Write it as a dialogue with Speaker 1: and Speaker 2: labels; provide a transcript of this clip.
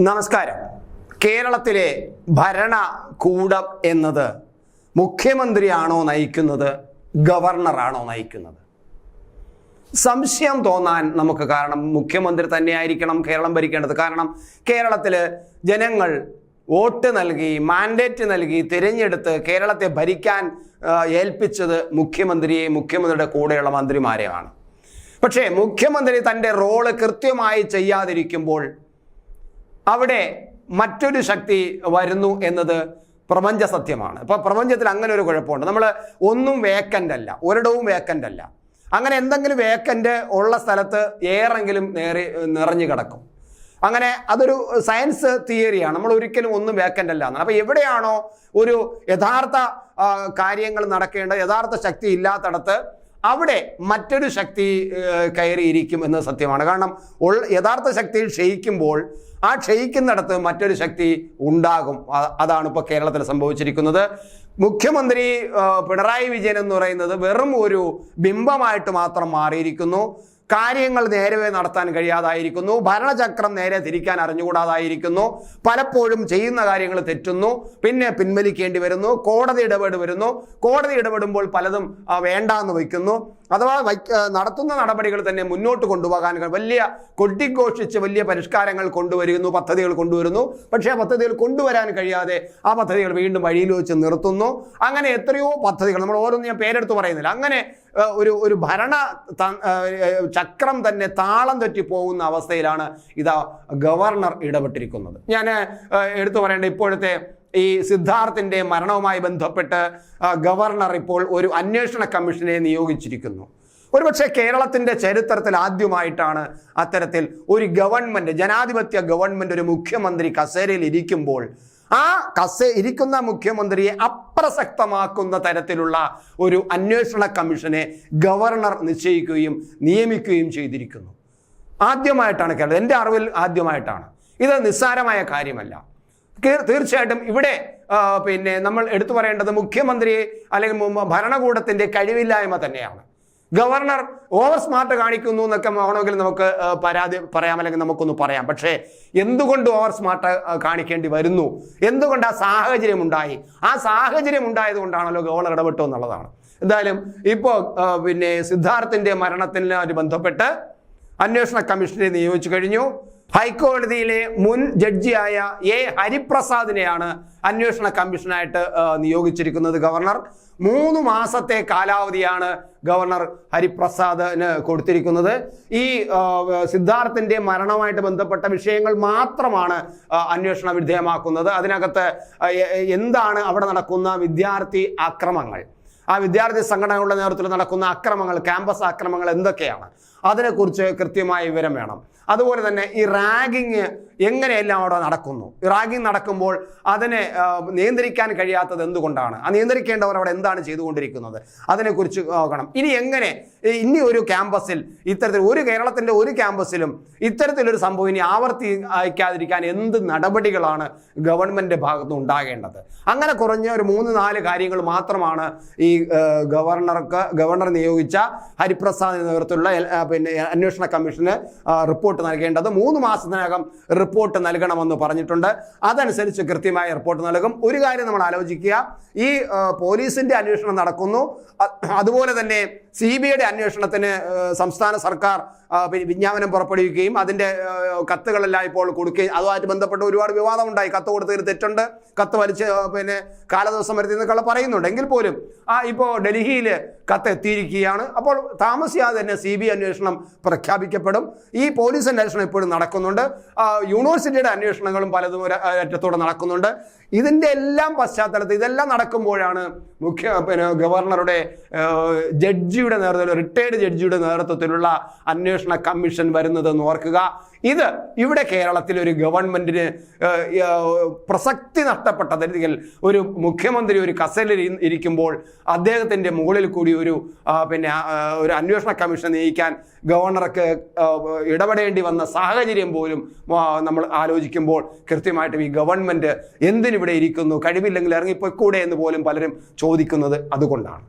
Speaker 1: നമസ്കാരം. കേരളത്തിലെ ഭരണകൂടം എന്നത് മുഖ്യമന്ത്രിയാണോ നയിക്കുന്നത് ഗവർണറാണോ നയിക്കുന്നത്? സംശയം തോന്നാൻ നമുക്ക് കാരണം മുഖ്യമന്ത്രി തന്നെയായിരിക്കണം കേരളം ഭരിക്കേണ്ടത്. കാരണം കേരളത്തിൽ ജനങ്ങൾ വോട്ട് നൽകി മാൻഡേറ്റ് നൽകി തിരഞ്ഞെടുത്ത് കേരളത്തെ ഭരിക്കാൻ ഏൽപ്പിച്ചത് മുഖ്യമന്ത്രിയെ മുഖ്യമന്ത്രിയുടെ കൂടെയുള്ള മന്ത്രിമാരെയാണ്. പക്ഷേ മുഖ്യമന്ത്രി തന്റെ റോൾ കൃത്യമായി ചെയ്യാതിരിക്കുമ്പോൾ അവിടെ മറ്റൊരു ശക്തി വരുന്നു എന്നത് പ്രപഞ്ച സത്യമാണ്. ഇപ്പൊ പ്രപഞ്ചത്തിൽ അങ്ങനെ ഒരു കുഴപ്പമുണ്ട്. നമ്മൾ ഒന്നും വേക്കന്റ് അല്ല. ഒരിടവും വേക്കന്റ് അല്ല. അങ്ങനെ എന്തെങ്കിലും വേക്കന്റ് ഉള്ള സ്ഥലത്ത് ഏറെങ്കിലും നേറി നിറഞ്ഞു കിടക്കും. അങ്ങനെ അതൊരു സയൻസ് തിയറിയാണ് നമ്മൾ ഒരിക്കലും ഒന്നും വേക്കന്റ് അല്ല എന്നാണ്. അപ്പോൾ എവിടെയാണോ ഒരു യഥാർത്ഥ കാര്യങ്ങൾ നടക്കേണ്ടത് യഥാർത്ഥ ശക്തി ഇല്ലാത്തടത്ത് അവിടെ മറ്റൊരു ശക്തി കയറിയിരിക്കും എന്നത് സത്യമാണ്. കാരണം ഉൾ- യഥാർത്ഥ ശക്തി ക്ഷയിക്കുമ്പോൾ ആ ക്ഷയിക്കുന്നിടത്ത് മറ്റൊരു ശക്തി ഉണ്ടാകും. അതാണ് ഇപ്പോൾ കേരളത്തിൽ സംഭവിച്ചിരിക്കുന്നത്. മുഖ്യമന്ത്രി പിണറായി വിജയൻ എന്ന് പറയുന്നത് വെറും ഒരു ബിംബമായിട്ട് മാത്രം മാറിയിരിക്കുന്നു. കാര്യങ്ങൾ നേരവേ നടത്താൻ കഴിയാതായിരിക്കുന്നു. ഭരണചക്രം നേരെ തിരിക്കാൻ അറിഞ്ഞുകൂടാതായിരിക്കുന്നു. പലപ്പോഴും ചെയ്യുന്ന കാര്യങ്ങൾ തെറ്റുന്നു. പിന്നെ പിൻവലിക്കേണ്ടി വരുന്നു. കോടതി ഇടപെട് കോടതി ഇടപെടുമ്പോൾ പലതും വേണ്ടാന്ന് വയ്ക്കുന്നു. അഥവാ നടത്തുന്ന നടപടികൾ തന്നെ മുന്നോട്ട് കൊണ്ടുപോകാൻ വലിയ കൊട്ടിഘോഷിച്ച് വലിയ പരിഷ്കാരങ്ങൾ കൊണ്ടുവരുന്നു പദ്ധതികൾ കൊണ്ടുവരുന്നു. പക്ഷേ ആ പദ്ധതികൾ കൊണ്ടുവരാൻ കഴിയാതെ ആ പദ്ധതികൾ വീണ്ടും വഴിയിൽ വെച്ച് നിർത്തുന്നു. അങ്ങനെ എത്രയോ പദ്ധതികൾ നമ്മൾ ഓരോന്നും ഞാൻ പേരെടുത്ത് പറയുന്നില്ല. അങ്ങനെ ഒരു ഒരു ഭരണ ചക്രം തന്നെ താളം തെറ്റി പോകുന്ന അവസ്ഥയിലാണ് ഇതാ ഗവർണർ ഇടപെട്ടിരിക്കുന്നത്. ഞാൻ എടുത്തു പറയേണ്ട ഇപ്പോഴത്തെ ഈ സിദ്ധാർത്ഥിന്റെ മരണവുമായി ബന്ധപ്പെട്ട് ഗവർണർ ഇപ്പോൾ ഒരു അന്വേഷണ കമ്മീഷനെ നിയോഗിച്ചിരിക്കുന്നു. ഒരുപക്ഷെ കേരളത്തിന്റെ ചരിത്രത്തിൽ ആദ്യമായിട്ടാണ് അത്തരത്തിൽ ഒരു ഗവൺമെന്റ് ജനാധിപത്യ ഗവൺമെന്റ് ഒരു മുഖ്യമന്ത്രി കസേരയിൽ ഇരിക്കുമ്പോൾ ആ കസേ ഇരിക്കുന്ന മുഖ്യമന്ത്രിയെ അപ്രസക്തമാക്കുന്ന തരത്തിലുള്ള ഒരു അന്വേഷണ കമ്മീഷനെ ഗവർണർ നിശ്ചയിക്കുകയും നിയമിക്കുകയും ചെയ്തിരിക്കുന്നു. ആദ്യമായിട്ടാണ് കേരളം എന്റെ അറിവിൽ ആദ്യമായിട്ടാണ്. ഇത് നിസ്സാരമായ കാര്യമല്ല. തീർച്ചയായിട്ടും ഇവിടെ പിന്നെ നമ്മൾ എടുത്തു പറയേണ്ടത് മുഖ്യമന്ത്രിയെ അല്ലെങ്കിൽ ഭരണകൂടത്തിന്റെ കഴിവില്ലായ്മ തന്നെയാണ്. ഗവർണർ ഓവർ സ്മാർട്ട് കാണിക്കുന്നു എന്നൊക്കെ വേണമെങ്കിൽ നമുക്ക് പരാതി പറയാം അല്ലെങ്കിൽ നമുക്കൊന്ന് പറയാം. പക്ഷേ എന്തുകൊണ്ട് ഓവർ സ്മാർട്ട് കാണിക്കേണ്ടി വരുന്നു? എന്തുകൊണ്ട് ആ സാഹചര്യം ഉണ്ടായി? ആ സാഹചര്യം ഉണ്ടായത് കൊണ്ടാണല്ലോ ഗവർണർ ഇടപെട്ടു എന്നുള്ളതാണ്. എന്തായാലും ഇപ്പോൾ പിന്നെ സിദ്ധാർത്ഥിന്റെ മരണത്തിനോട് ബന്ധപ്പെട്ട് അന്വേഷണ കമ്മീഷനെ നിയോഗിച്ചു കഴിഞ്ഞു. ഹൈക്കോടതിയിലെ മുൻ ജഡ്ജിയായ എ ഹരിപ്രസാദിനെയാണ് അന്വേഷണ കമ്മീഷനായിട്ട് നിയോഗിച്ചിരിക്കുന്നത് ഗവർണർ. മൂന്ന് മാസത്തെ കാലാവധിയാണ് ഗവർണർ ഹരിപ്രസാദിന് കൊടുത്തിരിക്കുന്നത്. ഈ സിദ്ധാർത്ഥിന്റെ മരണവുമായിട്ട് ബന്ധപ്പെട്ട വിഷയങ്ങൾ മാത്രമാണ് അന്വേഷണ വിധേയമാക്കുന്നത്. അതിനകത്ത് എന്താണ് അവിടെ നടക്കുന്ന വിദ്യാർത്ഥി ആക്രമങ്ങൾ ആ വിദ്യാർത്ഥി സംഘടനകളുടെ നേതൃത്വത്തിൽ നടക്കുന്ന അക്രമങ്ങൾ ക്യാമ്പസ് അക്രമങ്ങൾ എന്തൊക്കെയാണ്? അതിനെക്കുറിച്ച് കൃത്യമായ വിവരം വേണം. അതുപോലെ തന്നെ ഈ റാഗിങ് എങ്ങനെയെല്ലാം അവിടെ നടക്കുന്നു? ഇറാഖിൽ നടക്കുമ്പോൾ അതിനെ നിയന്ത്രിക്കാൻ കഴിയാത്തത് എന്തുകൊണ്ടാണ്? ആ നിയന്ത്രിക്കേണ്ടവർ അവിടെ എന്താണ് ചെയ്തുകൊണ്ടിരിക്കുന്നത്? അതിനെക്കുറിച്ച് നോക്കണം. ഇനി എങ്ങനെ ഇനി ഒരു ക്യാമ്പസിൽ ഇത്തരത്തിൽ ഒരു കേരളത്തിന്റെ ഒരു ക്യാമ്പസിലും ഇത്തരത്തിലൊരു സംഭവം ഇനി ആവർത്തിക്കാതിരിക്കാൻ എന്ത് നടപടികളാണ് ഗവൺമെന്റ് ഭാഗത്തുനിന്ന് ഉണ്ടാകേണ്ടത്? അങ്ങനെ കുറഞ്ഞ ഒരു മൂന്ന് നാല് കാര്യങ്ങൾ മാത്രമാണ് ഈ ഗവർണർക്ക് ഗവർണർ നിയോഗിച്ച ഹരിപ്രസാദ് നേതൃത്വത്തിലുള്ള പിന്നെ അന്വേഷണ കമ്മീഷന് റിപ്പോർട്ട് നൽകേണ്ടത്. മൂന്ന് മാസത്തിനകം റിപ്പോർട്ട് നൽകണമെന്ന് പറഞ്ഞിട്ടുണ്ട്. അതനുസരിച്ച് കൃത്യമായ റിപ്പോർട്ട് നൽകും. ഒരു കാര്യം നമ്മൾ ആലോചിക്കുക. ഈ പോലീസിന്റെ അന്വേഷണം നടക്കുന്നു. അതുപോലെ തന്നെ സി ബി ഐയുടെ അന്വേഷണത്തിന് സംസ്ഥാന സർക്കാർ വിജ്ഞാപനം പുറപ്പെടുവിക്കുകയും അതിന്റെ കത്തുകളെല്ലാം ഇപ്പോൾ കൊടുക്കുകയും അതുമായിട്ട് ബന്ധപ്പെട്ട് ഒരുപാട് വിവാദം ഉണ്ടായി കത്ത് കൊടുത്തതിൽ തെറ്റുണ്ട്. കത്ത് വലിച്ച് പിന്നെ കാലദിവസം വരുത്തി എന്നൊക്കെ പറയുന്നുണ്ട്. എങ്കിൽ പോലും ആ ഇപ്പോൾ ഡൽഹിയിൽ കത്ത് എത്തിയിരിക്കുകയാണ്. അപ്പോൾ താമസിയാതെ തന്നെ സി ബി അന്വേഷണം പ്രഖ്യാപിക്കപ്പെടും. ഈ പോലീസ് അന്വേഷണം ഇപ്പോഴും നടക്കുന്നുണ്ട്. യൂണിവേഴ്സിറ്റിയുടെ അന്വേഷണങ്ങളും പലതും ഒരു അറ്റത്തോടെ നടക്കുന്നുണ്ട്. ഇതിന്റെ എല്ലാം പശ്ചാത്തലത്തിൽ ഇതെല്ലാം നടക്കുമ്പോഴാണ് മുഖ്യ പിന്നെ ഗവർണറുടെ ജഡ്ജിയുടെ നേതൃത്വത്തിൽ റിട്ടയർഡ് ജഡ്ജിയുടെ നേതൃത്വത്തിലുള്ള അന്വേഷണ കമ്മീഷൻ വരുന്നതെന്ന് ഓർക്കുക. ഇത് ഇവിടെ കേരളത്തിൽ ഒരു ഗവൺമെന്റിന് പ്രസക്തി നഷ്ടപ്പെട്ട തരത്തിൽ ഒരു മുഖ്യമന്ത്രി ഒരു കസലിൽ ഇരി- ഇരിക്കുമ്പോൾ അദ്ദേഹത്തിന്റെ മുകളിൽ കൂടി ഒരു പിന്നെ ഒരു അന്വേഷണ കമ്മീഷൻ നിയമിക്കാൻ ഗവർണർക്ക് ഇടപെടേണ്ടി വന്ന സാഹചര്യം പോലും നമ്മൾ ആലോചിക്കുമ്പോൾ കൃത്യമായിട്ടും ഈ ഗവൺമെന്റ് എന്തിനിവിടെ ഇരിക്കുന്നു? കഴിവില്ലെങ്കിൽ ഇറങ്ങിപ്പോയിക്കൂടെ എന്ന് പോലും പലരും ചോദിക്കുന്നത് അതുകൊണ്ടാണ്.